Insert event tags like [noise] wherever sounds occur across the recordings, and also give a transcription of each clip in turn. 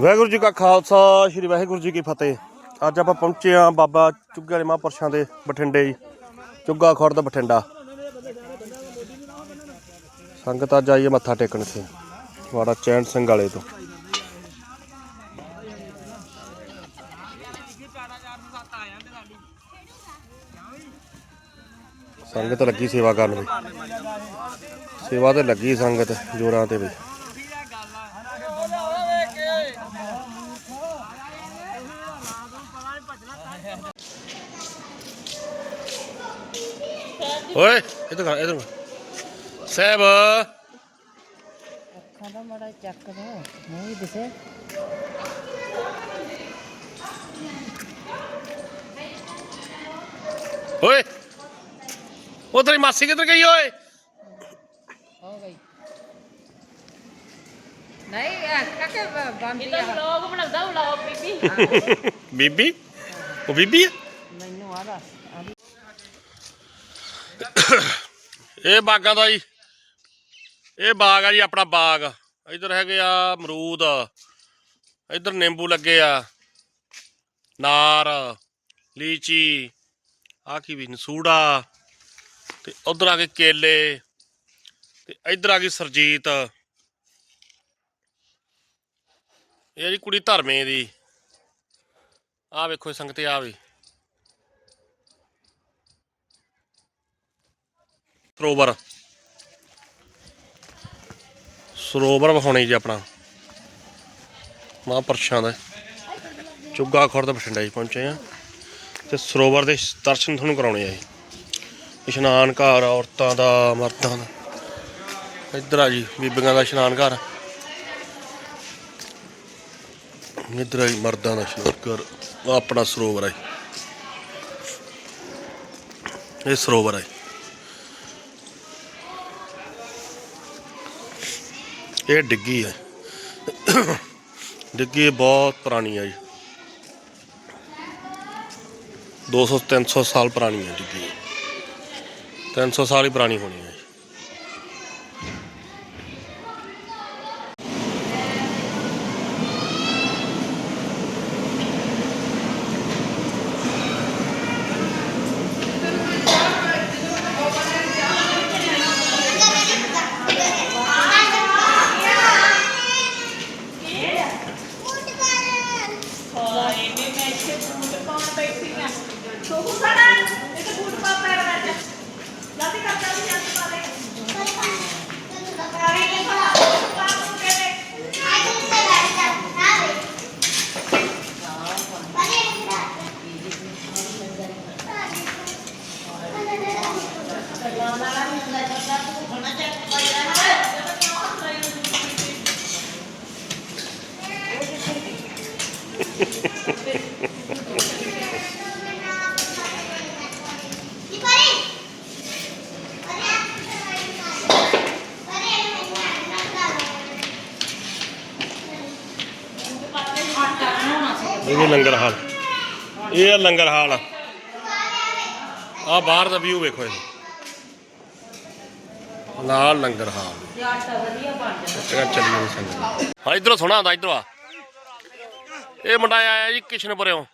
ਵਾਹਿਗੁਰੂ ਜੀ ਕਾ ਖਾਲਸਾ, ਸ੍ਰੀ ਵਾਹਿਗੁਰੂ ਜੀ ਕੀ ਫਤਿਹ। ਅੱਜ ਆਪਾਂ ਪਹੁੰਚੇ ਆ ਬਾਬਾ ਚੁੱਗੇ ਵਾਲੇ ਮਹਾਂਪੁਰਸ਼ਾਂ ਦੇ ਬਠਿੰਡੇ ਜੀ, ਚੁੱਗਾ ਖੁਰਦ ਬਠਿੰਡਾ। ਸੰਗਤ ਅੱਜ ਆਈ ਮੱਥਾ ਟੇਕਣ ਸੇ ਵਾੜਾ ਚੈਨ ਸਿੰਘ ਵਾਲੇ ਤੋਂ। ਸੰਗਤ ਲੱਗੀ ਸੇਵਾ ਕਰਨ ਵੀ। ਸੇਵਾ ਤੇ ਲੱਗੀ ਸੰਗਤ ਜੋਰਾਂ ਤੇ ਵੀ। ਓਏ ਇਧਰ ਕਰ ਇਧਰ ਸਹਿਬ। ਅੱਖਾਂ ਦਾ ਮੜਾ ਚੱਕ ਦੋ ਮੂੰਹ ਵੀ ਦਿਸੇ। ਓਏ ਉਹ ਤੇਰੀ ਮਾਸੀ ਕਿੱਧਰ ਗਈ ਓਏ? ਹੋ ਗਈ। ਨਹੀਂ ਕਾਕੇ ਬੰਦੀ ਆ। ਵਲੌਗ ਬਣਾਉਂਦਾ ਵਲੌਗ ਬੀਬੀ। ਬੀਬੀ? ਉਹ ਬੀਬੀ ਆ ਮੈਨੂੰ ਆਦਾ ਇਹ ਬਾਗਾਂ ਦਾ ਜੀ ਇਹ ਬਾਗ ਆ ਜੀ, ਆਪਣਾ ਬਾਗ। ਇਧਰ ਹੈਗੇ ਆ ਅਮਰੂਦ। ਇਧਰ ਨਿੰਬੂ ਲੱਗੇ ਆ। ਨਾਰ, ਲੀਚੀ ਆ ਕੀ ਵੀ, ਨਸੂੜਾ। ਤੇ ਉਧਰ ਆ ਕੇ ਕੇਲੇ। ਤੇ ਇਧਰ ਆ ਗਈ ਸਰਜੀਤ। ਇਹ ਆ ਜੀ ਕੁੜੀ ਧਰਮੇ ਦੀ। ਆ ਵੇਖੋ ਸੰਗਤੇ ਆ ਵੀ। ਸਰੋਵਰ। ਸਰੋਵਰ ਵਿਖਾਉਣੇ ਜੀ ਆਪਣਾ। ਮਹਾਂਪੁਰਸ਼ਾਂ ਦਾ। ਚੁੱਗਾ ਖੁਰਦ ਬਠਿੰਡਾ ਜੀ ਪਹੁੰਚੇ ਆ। ਤੇ ਸਰੋਵਰ ਦੇ ਦਰਸ਼ਨ ਤੁਹਾਨੂੰ ਕਰਾਉਣੇ ਆ ਜੀ। ਇਸ਼ਨਾਨ ਘਰ, ਔਰਤਾਂ ਦਾ, ਮਰਦਾਂ ਦਾ। ਇੱਧਰ ਆ ਜੀ, ਬੀਬੀਆਂ ਦਾ ਇਸ਼ਨਾਨ ਘਰ। ਇੱਧਰ ਆ ਜੀ, ਮਰਦਾਂ ਦਾ ਇਸ਼ਨਾਨ ਘਰ। ਆਹ ਆਪਣਾ ਸਰੋਵਰ ਹੈ ਇਹ ਸਰੋਵਰ ਹੈ ਇਹ ਡਿੱਗੀ ਹੈ ਡਿੱਗੀ ਬਹੁਤ ਪੁਰਾਣੀ ਹੈ ਜੀ। 200 300 ਸਾਲ ਪੁਰਾਣੀ ਹੈ ਡਿੱਗੀ। 300 ਸਾਲ ਹੀ ਪੁਰਾਣੀ ਹੋਣੀ ਹੈ ਜੀ। ਹਾਏ ਮੈਂ ਮੈਂ ਇੱਥੇ ਬੂਟ ਪਾਉਣ ਬੈਠੀ ਆ ਛੋਟੂ ਸਾਡਾ ਇਹ ਬੂਟ ਪਾ ਪੈਰ ਵਿੱਚ ਲਾਤੀ ਕਰਦਾ ਵੀ ਜੱਟ ਪਾ ਦੇ ਕਰਾਰੇ ਕੇ ਪਾ ਪਾ ਨੂੰ ਕੇ ਦੇ ਇਹ ਲੰਗਰ ਹਾਲ। ਇਹ ਲੰਗਰ ਹਾਲ। ਆ ਬਾਹਰ ਦਾ ਵਿਊ ਵੇਖੋ ਇਹ। ਨਾਲ ਲੰਗਰ ਹਾਲ। ਚੰਗਾ ਚੱਲੀ ਜੀ ਸੰਗਤ। ਹਾਂ ਇਧਰੋਂ ਸੁਣਾ ਹੁੰਦਾ ਇਧਰੋਂ ਆ। ਇਹ ਮੁੰਡਾ ਆਇਆ ਜੀ ਕਿਸ਼ਨਪੁਰਿਓਂ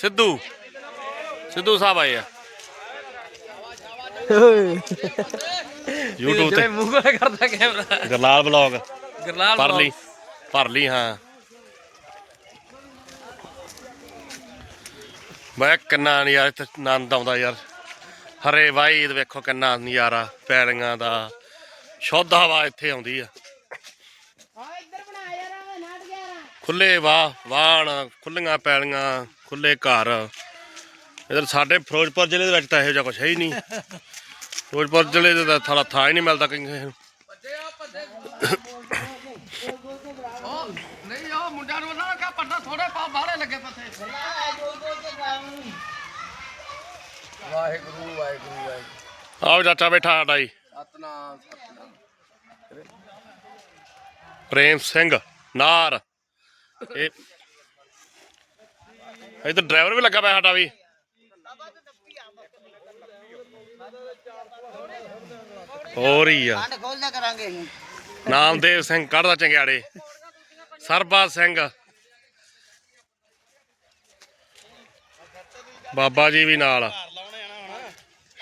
ਸਿੱਧੂ। ਸਿੱਧੂ ਸਾਹਿਬ ਆਏ ਆ। YouTube ਤੇ। ਮੂੰਹ ਕੋਲ ਕਰਦਾ ਕੈਮਰਾ। ਗਰਲਾਲ ਬਲੌਗ। ਗਰਲਾਲ ਭਰ ਲਈ ਭਰ ਲਈ ਹਾਂ। ਮੈਂ ਕਿੰਨਾ ਨੀ ਯਾਰ ਇੱਥੇ ਆਨੰਦ ਆਉਂਦਾ ਯਾਰ। ਹਰੇ ਵਾਈ ਵੇਖੋ ਕਿੰਨਾ ਨਜ਼ਾਰਾ ਪੈਲੀਆਂ ਦਾ। ਸ਼ੁੱਧ ਹਵਾ ਇੱਥੇ ਆਉਂਦੀ ਆ। ਖੁੱਲੇ ਵਾਹ, ਵਾਹਣ, ਖੁੱਲੀਆਂ ਪੈਲੀਆਂ, ਖੁੱਲੇ ਘਰ। ਇਧਰ ਸਾਡੇ ਫਿਰੋਜ਼ਪੁਰ ਜ਼ਿਲ੍ਹੇ ਦੇ ਵਿੱਚ ਤਾਂ ਇਹੋ ਜਿਹਾ ਕੁਝ ਹੈ ਹੀ ਨਹੀਂ। ਫਿਰੋਜ਼ਪੁਰ ਜ਼ਿਲ੍ਹੇ ਦੇ ਤਾਂ ਥਾਲਾ ਥਾਂ ਹੀ ਨਹੀਂ ਮਿਲਦਾ ਕਿਸੇ ਨੂੰ। ਨਹੀਂ, ਉਹ ਮੁੰਡਿਆਂ ਨੂੰ ਨਾ ਕਾ ਪੱਟਾ ਥੋੜੇ ਪਾ ਬਾਹਲੇ ਲੱਗੇ ਪੱਥੇ ਵਾਹਿਗੁਰੂ ਵਾਹਿਗੁਰੂ ਵਾਹਿਗੁਰੂ। ਆਓ ਚਾਚਾ ਬੈਠਾ ਸਾਡਾ ਜੀ। ਸਤਨਾਮ ਸਤਨਾਮ। ਪ੍ਰੇਮ ਸਿੰਘ ਨਾਰ। ਇਹ ਇਧਰ ਡਰਾਈਵਰ ਵੀ ਲੱਗਾ ਪਿਆ ਸਾਡਾ ਵੀ। ਹੋਰ ਹੀ ਆ। ਖੋਲਦਾ ਕਰਾਂਗੇ ਨਾਮਦੇਵ ਸਿੰਘ ਕੱਢਦਾ ਚੰਗਿਆੜੇ। ਸਰਬਾ ਸਿੰਘ। ਬਾਬਾ ਜੀ ਵੀ ਨਾਲ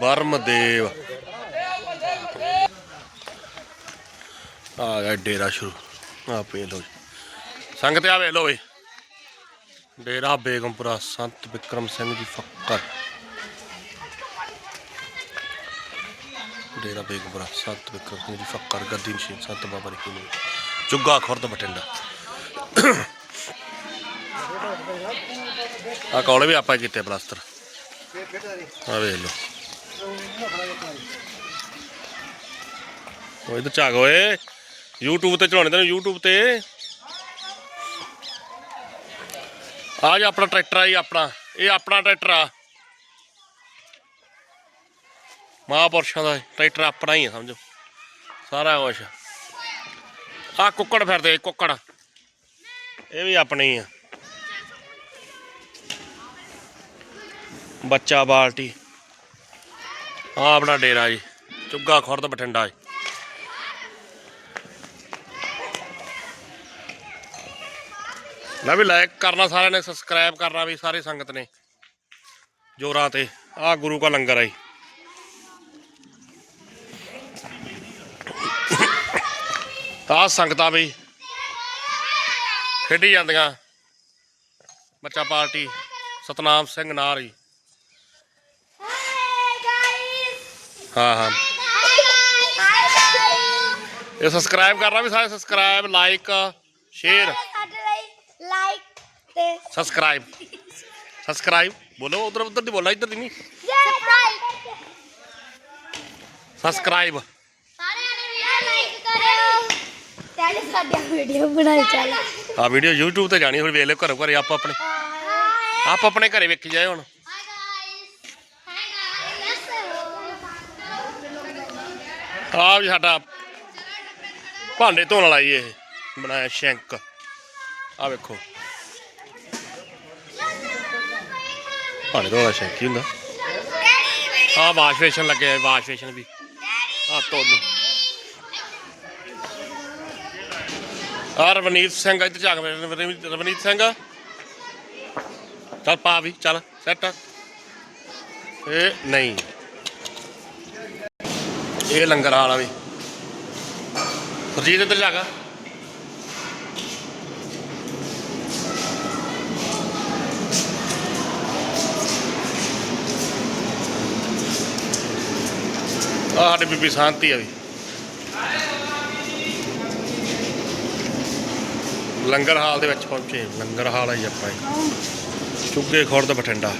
ਬਰਮਦੇਵ। ਆ ਗਿਆ ਡੇਰਾ ਸ਼ੁਰੂ। ਆ ਪੇ ਲੋ ਸੰਗਤ ਆ ਵੇ ਲੋ ਵੇ ਡੇਰਾ ਬੇਗਮਪੁਰਾ, ਸੰਤ ਵਿਕਰਮ ਸਿੰਘ ਜੀ ਫੱਕਰ ਡੇਰਾ ਬੇਗਮਪੁਰਾ, ਸੰਤ ਵਿਕਰਮ ਸਿੰਘ ਜੀ ਫੱਕਰ ਗੱਦੀ ਨਸ਼ੀਨ ਸੰਤ ਬਾਬਾ ਰਖੀ ਚੁੱਗਾ ਖੁਰਦ ਬਟਿੰਡਾ ਆ ਕੌਲੇ ਵੀ ਆਪਾਂ ਕੀਤੇ ਪਲਾਸਟਰ। ਆ ਵੇਖ ਲੋ ਉਹ ਇਧਰ ਝਾਗ ਓਏ। YouTube ਤੇ ਚਲਾਉਣੇ ਤੈਨੂੰ, YouTube ਤੇ। ਆ ਜੀ ਆਪਣਾ ਟਰੈਕਟਰ ਆ ਜੀ, ਆਪਣਾ। ਇਹ ਆਪਣਾ ਟਰੈਕਟਰ ਆ। ਮਹਾਂਪੁਰਸ਼ਾਂ ਦਾ ਟਰੈਕਟਰ ਆਪਣਾ ਹੀ ਆ, ਸਮਝੋ। ਸਾਰਾ ਕੁਛ। ਆ ਕੁੱਕੜ ਫਿਰਦੇ, ਕੁੱਕੜ। ਇਹ ਵੀ ਆਪਣੇ ਹੀ ਆ। ਬੱਚਾ ਬਾਲਟੀ। ਆ ਆਪਣਾ ਡੇਰਾ ਜੀ, ਚੁੱਗਾ ਖੁਰਦ ਬਠਿੰਡਾ ਜੀ। ਲੈ ਵੀ ਲਾਈਕ ਕਰਨਾ ਸਾਰਿਆਂ ਨੇ ਸਬਸਕ੍ਰਾਈਬ ਕਰਨਾ ਵੀ, ਸਾਰੀ ਸੰਗਤ ਨੇ। ਜੋਰਾਂ ਤੇ ਆ ਗੁਰੂ ਕਾ ਲੰਗਰ ਆ ਜੀ। ਤਾਂ ਸੰਗਤਾਂ ਵੀ ਖੇਡੀ ਜਾਂਦੀਆਂ। ਬੱਚਾ ਪਾਰਟੀ, ਸਤਨਾਮ ਸਿੰਘ ਨਾਰ ਜੀ ਹਾਂ ਹਾਂ। ਇਹ ਸਬਸਕ੍ਰਾਈਬ ਕਰਨਾ ਵੀ ਸਾਰੇ ਸਬਸਕ੍ਰਾਈਬ ਲਾਈਕ ਸ਼ੇਅਰ ਲਾਈਕ ਤੇ ਸਬਸਕ੍ਰਾਈਬ ਸਬਸਕ੍ਰਾਈਬ ਬੋਲੋ ਉਧਰ ਉਧਰ ਦੀ ਬੋਲਣਾ ਇੱਧਰ ਦੀ ਨਹੀਂ। ਸਬਸਕ੍ਰਾਈਬ ਸਬਸਕ੍ਰਾਈਬ ਸਾਰਿਆਂ ਨੇ ਲਾਈਕ ਕਰਿਓ। ਤੇ ਸਾਡੀ ਵੀਡੀਓ ਬਣਾਈ ਚੱਲ। ਆ ਵੀਡੀਓ YouTube ਤੇ ਜਾਣੀ ਹੁਣ ਵੇਖ ਲਿਓ ਘਰੋਂ ਘਰੇ ਆਪ ਆਪਣੇ ਆਪ ਆਪਣੇ ਘਰੇ ਵੇਖੀ ਜਾਏ ਹੁਣ। ਆ ਵੀ ਸਾਡਾ ਭਾਂਡੇ ਧੋਣ ਵਾਲਾ ਜੀ ਇਹ। ਬਣਾਇਆ ਸ਼ੈਂਕ। ਆ ਵੇਖੋ। ਭਾਂਡੇ ਧੋਣ ਵਾਲਾ ਸ਼ੈਂਕ ਹੀ ਹੁੰਦਾ। ਆ ਵਾਸ਼ ਬੇਸ਼ਨ ਲੱਗਿਆ ਵਾਸ਼ ਬੇਸ਼ਨ ਵੀ। ਆ ਧੋ ਲਓ। ਆ ਰਵਨੀਤ ਸਿੰਘ, ਇੱਧਰ ਝਾਕ ਰਵਨੀਤ ਸਿੰਘ। ਚੱਲ ਪਾ ਵੀ, ਚੱਲ ਸੈੱਟ ਇਹ ਨਹੀਂ। ਇਹ ਲੰਗਰ ਹਾਲ ਆ ਵੀ। ਸੁਰਜੀਤ ਇੱਧਰ ਜਾਗਾ ਆ ਸਾਡੇ ਬੀਬੀ ਸ਼ਾਂਤੀ ਆ ਵੀ। ਲੰਗਰ ਹਾਲ ਦੇ ਵਿੱਚ ਪਹੁੰਚੇ। ਲੰਗਰ ਹਾਲ ਆ ਜੀ ਆਪਾਂ ਚੁੱਗੇ ਖੁਰਦ ਬਠਿੰਡਾ।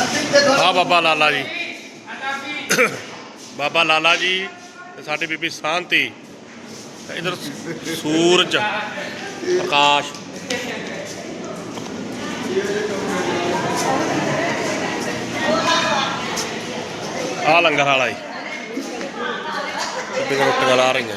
ਆ ਬਾਬਾ ਲਾਲਾ ਜੀ। [coughs] ਬਾਬਾ ਲਾਲਾ ਜੀ ਤੇ ਸਾਡੀ ਬੀਬੀ ਸ਼ਾਂਤੀ। ਇਧਰ ਸੂਰਜ ਪ੍ਰਕਾਸ਼ ਆ ਲੰਗਰ ਵਾਲਾ ਜੀ। ਬੀਬੀ ਰੋਟੀਆਂ ਲਾ ਰਹੀਆਂ।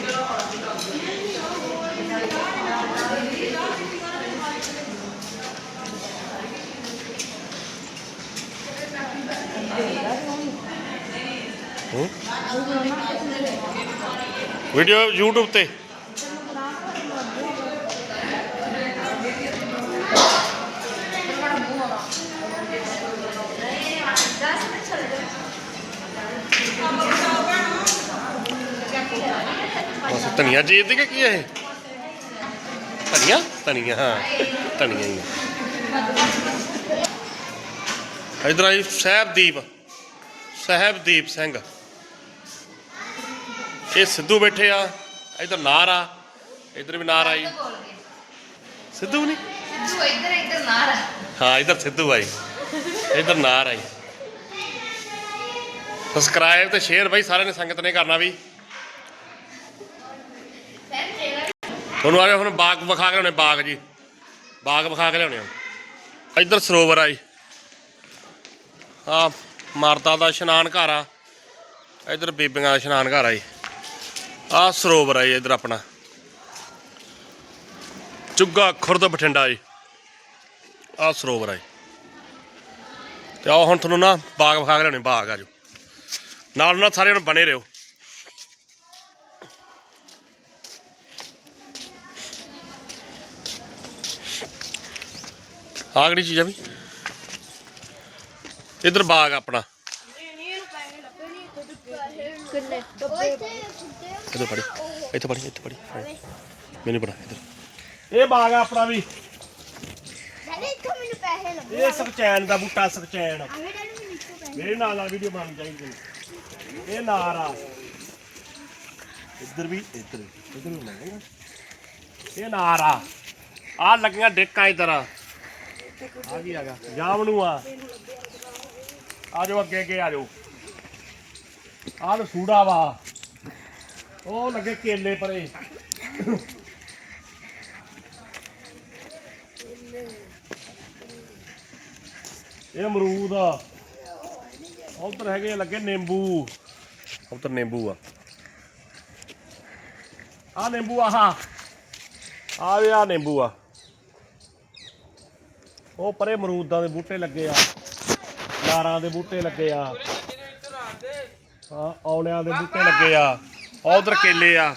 ਵੀਡੀਓ YouTube ਤੇ। ਬਸ ਧਨੀਆ ਜੀ ਇਹਦੇ ਕੀ ਹੈ ਧਨੀਆ? ਧਨੀਆ ਹਾਂ ਧਨੀਆ ਹੀ ਇੱਧਰ ਆਈ ਸਹਿਬਦੀਪ ਸਹਿਬਦੀਪ ਸਿੰਘ। ਇਹ ਸਿੱਧੂ ਬੈਠੇ ਆ ਇੱਧਰ ਨਾਰ ਆ ਇੱਧਰ ਵੀ ਨਾਰ ਆਈ। ਸਿੱਧੂ ਨਹੀਂ? ਸਿੱਧੂ ਇੱਧਰ ਇੱਧਰ ਨਾ ਰ ਹਾਂ ਇੱਧਰ ਸਿੱਧੂ ਆਈ। ਇੱਧਰ ਨਾਰ ਆਈ। ਸਬਸਕ੍ਰਾਈਬ ਤੇ ਸ਼ੇਅਰ ਬਾਈ ਸਾਰਿਆਂ ਨੇ ਸੰਗਤ ਨੇ ਕਰਨਾ ਵੀ। ਤੁਹਾਨੂੰ ਆ ਗਿਆ ਹੁਣ ਬਾਗ ਵਿਖਾ ਕੇ ਲਿਆਉਣੇ ਬਾਗ ਜੀ। ਬਾਗ ਵਿਖਾ ਕੇ ਲਿਆਉਣੇ ਆ। ਇੱਧਰ ਸਰੋਵਰ ਆਈ। ਆ ਮਾਰਤਾ ਦਾ ਇਸ਼ਨਾਨ ਘਰ ਆ। ਇੱਧਰ ਬੀਬੀਆਂ ਦਾ ਇਸ਼ਨਾਨ ਘਰ ਆ ਜੀ। ਆ ਸਰੋਵਰ ਆ ਜੀ ਇੱਧਰ ਆਪਣਾ। ਚੁੱਗਾ, ਖੁਰਦ ਬਠਿੰਡਾ ਜੀ। ਆ ਸਰੋਵਰ ਆਈ ਤੇ ਆਓ ਹੁਣ ਤੁਹਾਨੂੰ ਨਾ ਬਾਗ ਵਿਖਾ ਕੇ ਲਿਆਉਣੇ, ਬਾਗ ਆ ਜੋ ਨਾਲ ਨਾਲ ਸਾਰੇ ਹੁਣ ਬਣੇ ਰਹੋ। ਆਹ ਕਿਹੜੀ ਚੀਜ਼ ਆ ਵੀ? ਇਧਰ ਬਾਗ ਆਪਣਾ। ਕਿੰਨੇ ਇੱਥੇ ਪੜੀ ਇੱਥੇ ਪੜੀ ਇੱਥੇ ਪੜੀ ਮੈਨੂੰ ਪੜਾ ਇੱਧਰ। ਇਹ ਬਾਗ ਆ ਆਪਣਾ ਵੀ। ਡੈਡੀ ਇੱਥੋਂ ਮੈਨੂੰ ਪੈਸੇ ਲੱਭੋ। ਇਹ ਸਕਚੈਨ ਦਾ ਬੂਟਾ ਸਕਚੈਨ ਮੇਰੇ ਨਾਲ ਨਾਲ ਵੀਡੀਓ ਬਣਾਉਣੀ ਚਾਹੀਦੀ ਹੈ। ਇਹ ਨਾਰ ਆ। ਇੱਧਰ ਵੀ ਇੱਧਰ ਇੱਧਰ ਵੀ ਬਣਾਉਂਦੇ ਇਹ ਨਾਰ ਆ। ਆ ਲੱਗੀਆਂ ਡਿੱਕਾਂ ਇੱਧਰ ਆ। ਆ ਕੀ ਹੈਗਾ? ਜਾਮਣੂ ਆ। ਆ ਜਾਓ ਅੱਗੇ ਅੱਗੇ ਆ ਜਾਓ ਆਹ ਲੋ ਸੂੜਾ ਵਾ। ਉਹ ਲੱਗੇ ਕੇਲੇ ਪਰੇ। ਇਹ ਅਮਰੂਦ ਆ। ਉਧਰ ਹੈਗੇ ਲੱਗੇ ਨਿੰਬੂ। ਉਧਰ ਨਿੰਬੂ ਆ। ਆ ਨਿੰਬੂ ਆਹ। ਆ ਵੀ ਆ ਨਿੰਬੂ ਆ। ਉਹ ਪਰੇ ਅਮਰੂਦਾਂ ਦੇ ਬੂਟੇ ਲੱਗੇ ਆ। ਨਾਰਾਂ ਦੇ ਬੂਟੇ ਲੱਗੇ ਆ। ਹਾਂ ਔਲਿਆਂ ਦੇ ਬੂਟੇ ਲੱਗੇ ਆ। ਉਧਰ ਕੇਲੇ ਆ।